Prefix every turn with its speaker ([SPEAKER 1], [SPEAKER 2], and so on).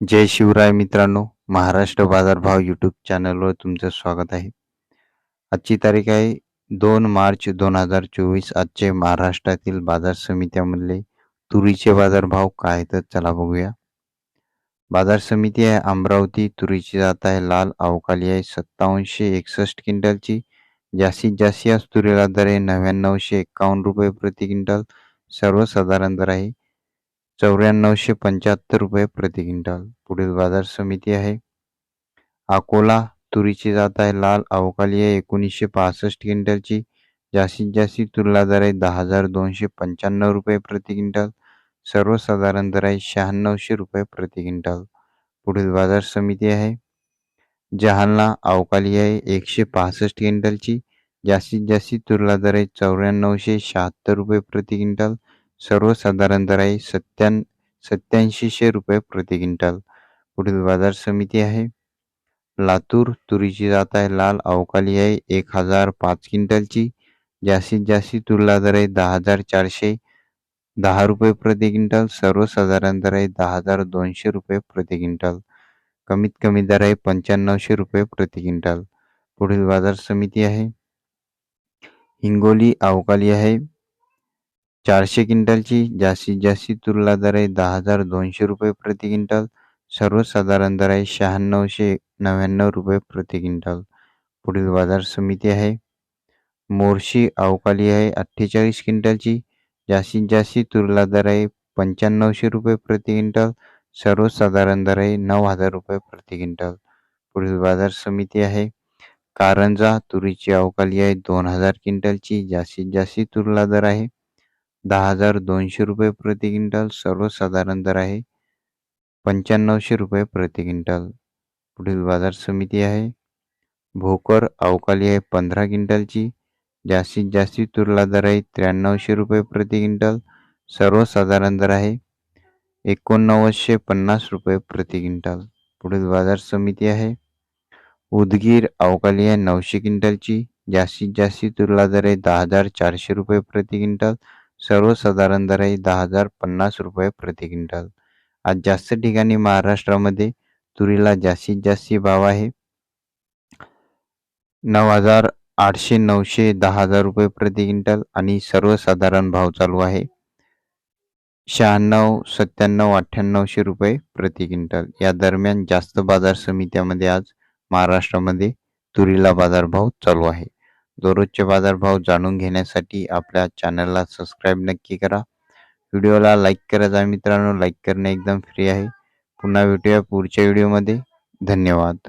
[SPEAKER 1] जय शिवराय मित्रांनो महाराष्ट्र बाजारभाव यूट्यूब चॅनलवर तुमचं स्वागत आहे. आजची तारीख आहे दोन मार्च दोन हजार चोवीस. आजचे महाराष्ट्रातील बाजार समित्यामधले तुरीचे बाजारभाव काय तर चला बघूया. बाजार समिती आहे अमरावती तुरीची जात आहे लाल अवकाली आहे सत्तावनशे एकसष्ट क्विंटलची. जास्तीत जास्त आज तुरीला दर आहे नव्याण्णवशे एक्कावन्न रुपये प्रति क्विंटल. सर्वसाधारण दर आहे चौऱ्याण्णवशे पंच्याहत्तर रुपये प्रति क्विंटल. पुढील बाजार समिती आहे. अकोला तुरीची जात आहे लाल. अवकाली आहे एकोणीसशे पासष्ट क्विंटलची. जास्तीत जास्त तुरला दर आहे दहा हजार दोनशे पंच्याण्णव रुपये प्रति क्विंटल. सर्वसाधारण दर आहे शहाण्णवशे रुपये प्रति क्विंटल. पुढील बाजार समिती आहे. जहालना अवकाली आहे एकशे पासष्ट क्विंटलची. जास्तीत जास्त तुरला दर आहे चौऱ्याण्णवशे शहात्तर रुपये प्रति क्विंटल. सर्वसाधारण दर आहे सत्त्याण् सत्याऐंशीशे रुपये प्रति क्विंटल. पुढील बाजार समिती आहे. लातूर तुरीची जात आहे. लाल अवकाली आहे. एक हजार पाच क्विंटलची. जास्तीत जास्त तुरला दर आहे दहा हजार चारशे दहा रुपये प्रति क्विंटल. सर्वसाधारण दर आहे दहा हजार दोनशे रुपये प्रति क्विंटल. कमीत कमी दर आहे पंच्याण्णवशे रुपये प्रति क्विंटल. पुढील बाजार समिती आहे. हिंगोली अवकाली आहे. चारशे क्विंटलची जास्तीत जास्त तुरला दर आहे दहा हजार दोनशे रुपये प्रति क्विंटल. सर्वसाधारण दर आहे शहाण्णवशे नव्याण्णव रुपये प्रति क्विंटल. पुढील बाजार समिती आहे. मोर्शी अवकाली आहे अठ्ठेचाळीस क्विंटलची. जास्तीत जास्त तुरला दर आहे पंच्याण्णवशे रुपये प्रति क्विंटल. सर्वसाधारण दर आहे नऊ हजार रुपये प्रति क्विंटल. पुढील बाजार समिती आहे. कारंजा तुरीची अवकाली आहे दोन हजार क्विंटलची. जास्तीत जास्त तुरला दर आहे दहा हजार दोनशे रुपये प्रति क्विंटल सर्वसाधारण दर आहे. पंच्याण्णवशे रुपये प्रति क्विंटल. पुढील बाजार समिती आहे. भोकर अवकाली आहे पंधरा क्विंटलची. जास्तीत जास्त तुरला दर आहे त्र्याण्णवशे रुपये प्रति क्विंटल. सर्वसाधारण दर आहे. एकोणनव्वदशे पन्नास रुपये प्रति क्विंटल. पुढील बाजार समिती आहे. उदगीर अवकाली आहे नऊशे क्विंटलची. जास्तीत जास्त तुरला दर आहे दहा हजार चारशे रुपये प्रति क्विंटल. सर्वसाधारण दर आहे दहा हजार पन्नास रुपये प्रति क्विंटल. आज जास्त ठिकाणी महाराष्ट्रामध्ये तुरीला जास्तीत जास्त भाव आहे. नऊ हजार आठशे नऊशे दहा हजार रुपये प्रति क्विंटल आणि सर्वसाधारण भाव चालू आहे. शहाण्णव सत्त्याण्णव अठ्ठ्याण्णवशे रुपये प्रति क्विंटल. या दरम्यान जास्त बाजार समित्यामध्ये आज महाराष्ट्रामध्ये तुरीला बाजारभाव चालू आहे. दररोजचे बाजारभाव जाणून घेण्यासाठी आपल्या चॅनलला सबस्क्राईब नक्की करा. व्हिडिओला लाईक करायचा मित्रांनो. लाईक करणे एकदम फ्री आहे. पुन्हा भेटूया पुढच्या व्हिडिओमध्ये धन्यवाद.